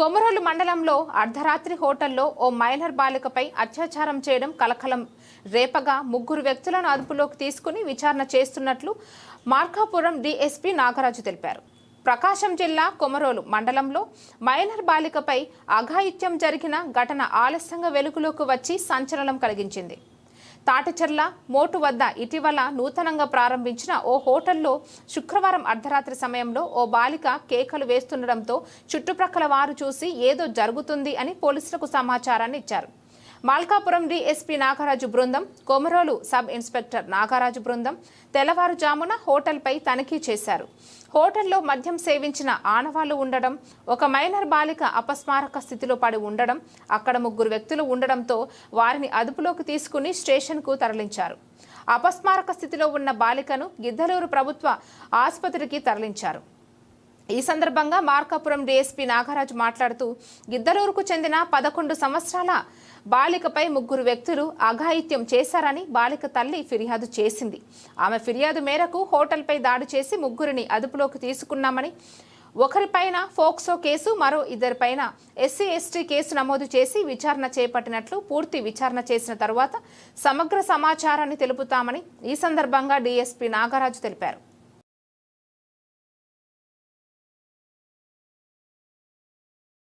కొమరోలు మండలంలో అర్ధరాత్రి హోటల్లో ఓ మైనర్ బాలికపై అత్యాచారం చేయడం కలకలం. రేపగా ముగ్గురు వ్యక్తులను అదుపులోకి తీసుకుని విచారణ చేస్తున్నట్లు మార్కాపురం డీఎస్పీ నాగరాజు తెలిపారు. ప్రకాశం జిల్లా కొమరోలు మండలంలో మైనర్ బాలికపై అఘాయిత్యం జరిగిన ఘటన ఆలస్యంగా వెలుగులోకి వచ్చి సంచలనం కలిగించింది. తాటిచెర్ల మోటు వద్ద ఇటీవల నూతనంగా ప్రారంభించిన ఓ హోటల్లో శుక్రవారం అర్ధరాత్రి సమయంలో ఓ బాలిక కేకలు వేస్తుండటంతో చుట్టుప్రక్కల వారు చూసి ఏదో జరుగుతుంది అని పోలీసులకు సమాచారాన్ని ఇచ్చారు. మాల్కాపురం డిఎస్పీ నాగరాజు బృందం కొమరోలు సబ్ ఇన్స్పెక్టర్ నాగరాజు బృందం తెల్లవారుజామున హోటల్పై తనిఖీ చేశారు. హోటల్లో మద్యం సేవించిన ఆనవాళ్ళు ఉండడం ఒక మైనర్ బాలిక అపస్మారక స్థితిలో పడి ఉండడం అక్కడ ముగ్గురు వ్యక్తులు ఉండడంతో వారిని అదుపులోకి తీసుకుని స్టేషన్కు తరలించారు. అపస్మారక స్థితిలో ఉన్న బాలికను గిద్దలూరు ప్రభుత్వ ఆసుపత్రికి తరలించారు. ఈ సందర్భంగా మార్కాపురం డీఎస్పీ నాగరాజు మాట్లాడుతూ గిద్దలూరుకు చెందిన పదకొండు సంవత్సరాల బాలికపై ముగ్గురు వ్యక్తులు అఘాయిత్యం చేశారని బాలిక తల్లి ఫిర్యాదు చేసింది. ఆమె ఫిర్యాదు మేరకు హోటల్పై దాడి చేసి ముగ్గురిని అదుపులోకి తీసుకున్నామని ఒకరిపైన ఫోక్సో కేసు మరో ఇద్దరిపైన ఎస్సీ ఎస్టీ కేసు నమోదు చేసి విచారణ చేపట్టినట్లు పూర్తి విచారణ చేసిన తరువాత సమగ్ర సమాచారాన్ని తెలుపుతామని ఈ సందర్భంగా డీఎస్పీ నాగరాజు తెలిపారు.